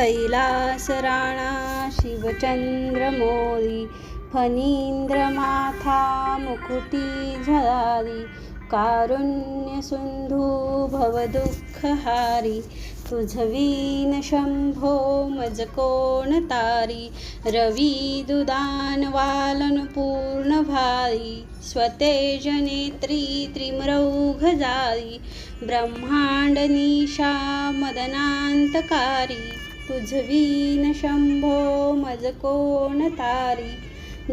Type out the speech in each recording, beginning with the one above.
कैलास राणा शिवचंद्रमोरी फणींद्रमाथा मुकुटी झळारी कारुण्यसिन्धु भवदुःखहारी तुझवीन शम्भो मज तारी रविदुदानवालनपूर्णभारी स्वतेजनेत्री त्रिमरौघजारी ब्रह्माण्डनीशा मदनान्तकारी स्वतेज तुझवीन शंभो मज कोण तारी?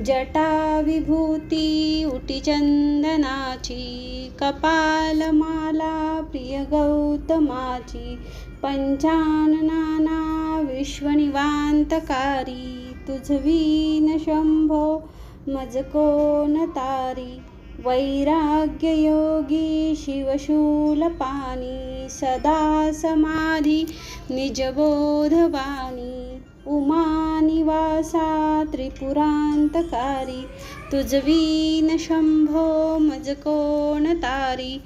जटा विभूती उटी चंदनाची कपालमाला प्रिय गौतमाची पंचाननाना विश्वनिवांतकारी तुझवीन शंभो मज कोण तारी? वैराग्ययोगी शिवशूलपाणी सदा समाधी निजबोधवाणी उमानिवासा त्रिपुरांतकारी तुजवीन शंभो मज कोणतारी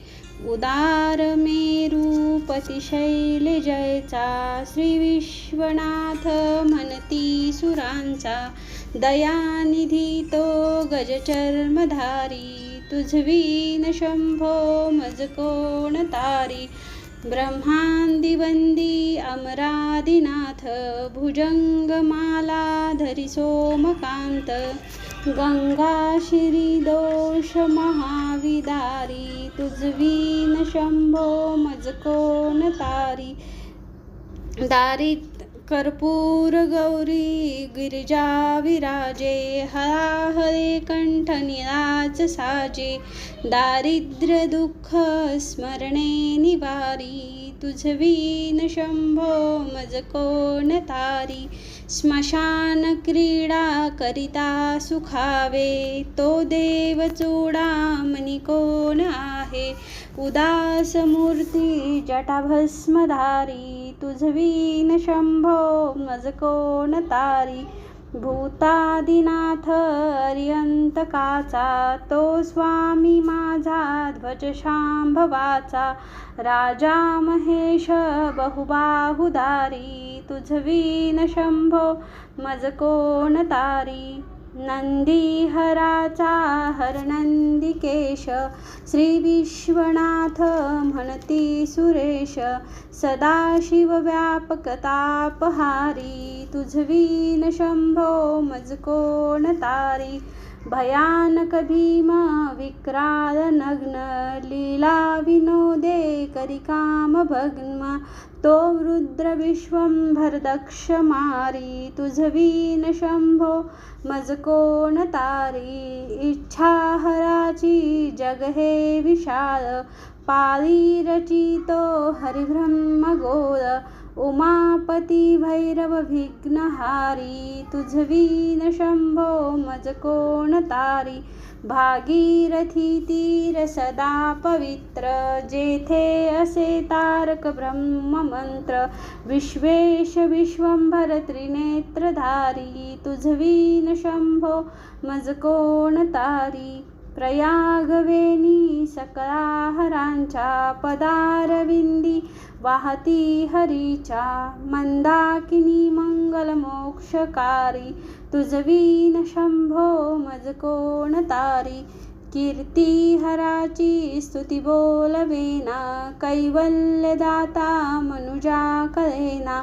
उदार मेरूपती शैलजयचा श्री विश्वनाथ म्हणती सुरांचा दयानिधी तो गजचर्मधारी। तुझवीन शंभो मज कोण तारी? ब्रह्मांदिवंदी अमरादिनाथ भुजंगमाला धरी सोमकांत गंगा दोष महाविदारी तुझवीन शंभो मज कोण तारी? दारित कर्पूर गौरी गिरिजा विराजे हराहरे कंठ निराज साजे दारिद्र्य दुःख स्मरणे निवारी। तुझवीन शंभो मज कोण तारी? स्मशान क्रीडा करिता सुखावे तो देव चूडामणी कोण आहे? उदास मूर्ती जटाभस्मधारी तुझवीन शंभो मज कोण तारी? भूतादिनाथर्यंतकाचा तो स्वामी माझा ध्वज शांभवाचा राजा महेश बहुबाहुदारी तुझवीन शंभो मज कोण तारी? नंदीहराचा हरनंदिकेश श्री विश्वनाथ म्हणती सुरेश सदाशिव व्यापक तुझवीन शंभो मज कोण तारी भयानक भीम विक्राल नग्न लीला विनोदे करिकाम भग्न तो रुद्र विश्वंभर मारी तुझवीन शंभो मज कोण तारी इच्छा हराची जग हे विशाल पाळी रचितो हरिब्रह्म गोल उमापती भैरव विघ्नहारी तुझवीन शंभो मज कोण तारी? भागीरथी तीर सदा पवित्र जेथे असे तारक ब्रह्म मंत्र विश्वेश विश्वंभर त्रिनेत्रधारी तुझवीन शंभो मज कोण तारी? प्रयागवेनी सकळाहरांच्या पदारविंदी वाहती हरीच्या मंदाकिनी मंगलमोक्षकारी तुझवीन शंभो मज कोण तारी कीर्ती हराची स्तुती बोलवेना कैवल्यदाता मनुजा कळेना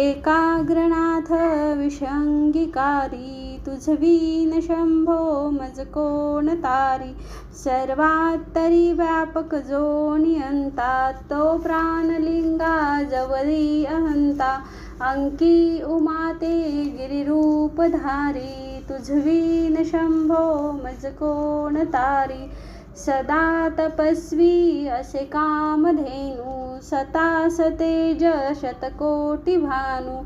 एकाग्रनाथ विषंगिकारी. तुझवीन शंभो मज कोण तारी? सर्वात्तरी व्यापक जो नियंता तो प्राणलिंगा जवळी अहंता. अंकी उमाते गिरिरूपधारी तुझवीन शंभो मज कोण तारी? सदा तपस्वी असे कामधेनू सता सतेज शतकोटी भानू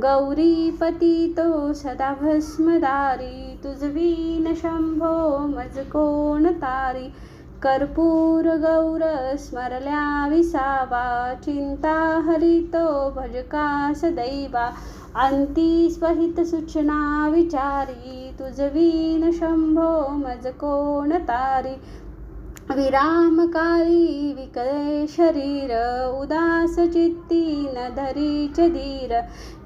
गौरीपती तो सदा भस्मदारी तुझवीन शंभो मज कोण तारी कर्पूर गौर स्मरल्या विसावा चिंता हरितो भजकास दैवा अंती स्वहित सूचना विचारी तुझवीन शंभो मज कोण तारी विरामकाळी विकले शरीर उदास चित्ती न धरीच धीर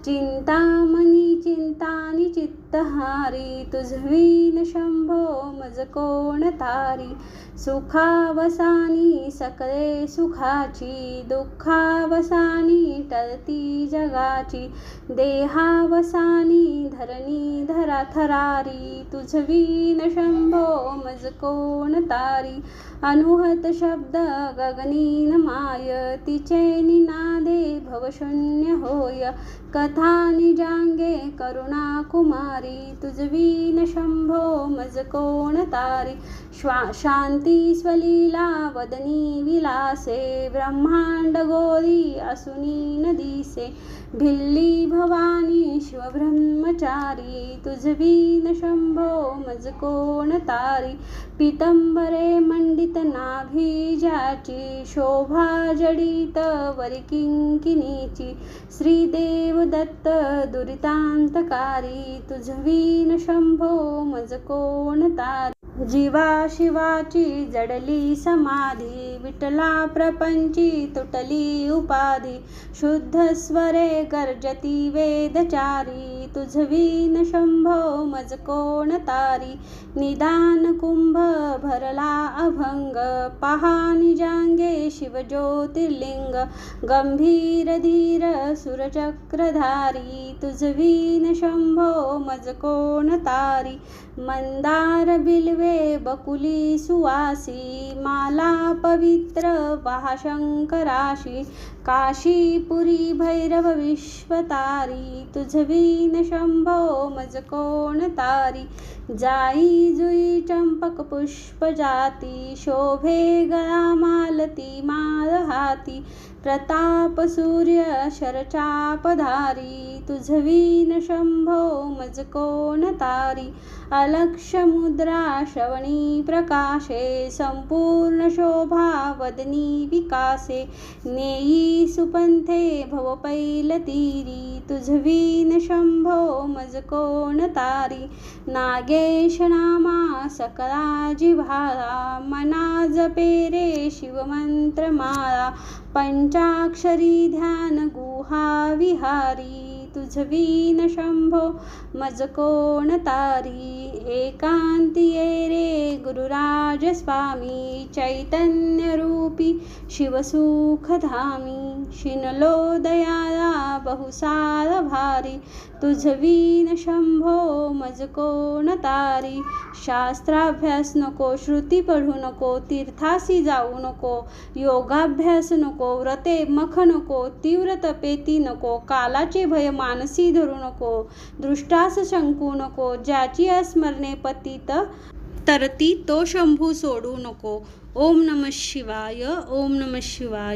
चिंतामणी चिंतानी हारी तुझवीन शंभो मज कोण तारी? सुखावसानी सकळे सुखाची दुःखावसानी टळती जगाची. देहावसानी धरणी धरा थरारी तुझवीन शंभो मज कोण तारी? अनुहत शब्द गगनीन माय तिचे निनादे भवशून्य होय. कथा निजांगे करुणा कुमारी तुझवीन शंभो मज कोण तारी? श्वा शांती स्वलीला वदनी विलासे ब्रह्मांड गोरी असुनी नदीसे भिल्ली भवानी शिवब्रह्मचारी तुझवीन शंभो मज कोण तारी? पितंबरे मंडित नाभी ज्याची शोभा जडित वरिकिंकिनीची श्रीदेव दत्त दुरितांतकारी तुझवीन शंभो मज कोण तारी? जीवा शिवाची जडली समाधी विटला प्रपंची तुटली उपाधी शुद्ध स्वरे गर्जती वेदचारी. तुझवीन शंभो मज कोण तारी? निदान कुंभ भरला अभंग पहा निजांगे शिवज्योतिर्लिंग. गंभीर धीर सुरचक्रधारी तुझवीन शंभो मज कोण तारी? मंदार बिल्वे बकुली सुवासी माला पवित्र शंकराशी. काशीपुरी भैरव विश्वतारी तुझवीन शंभो मज कोण तारी? जाई जुई चंपक पुष्प जाती शोभे गळा मालती माल हाती। प्रताप सूर्य शरचापधारी तुझवीन शंभो मज कोण तारी अलक्ष मुद्रा श्रवणी प्रकाशे संपूर्ण शोभा वदनी विकासे नेई सुपंथे भवपैल तीरी तुझवीन शंभो मज कोण तारी नागेश नामा सकला जिव्हाळा मना जपे रे शिवमंत्र माळा पंचाक्षरी ध्यान गुहा विहारी तुझवीन शंभो मज कोण तारी? एकांतिये रे गुरुराज स्वामी चैतन्य रूपी शिवसुखधामी। शिनलो दयाला बहुसार भारी तुझवीन शंभो मज कोण तारी. शास्त्राभ्यास नको श्रुती पढू नको तीर्थासी जाऊ नको योगाभ्यास नको व्रते मख नको तीव्र तपेती नको कालाचे भय मानसी धरू नको दृष्टास शंकू नको ज्याची अस्मरणे पतित तरती तो शंभू सोडू नको. ओम नम शिवाय ओम नम शिवाय.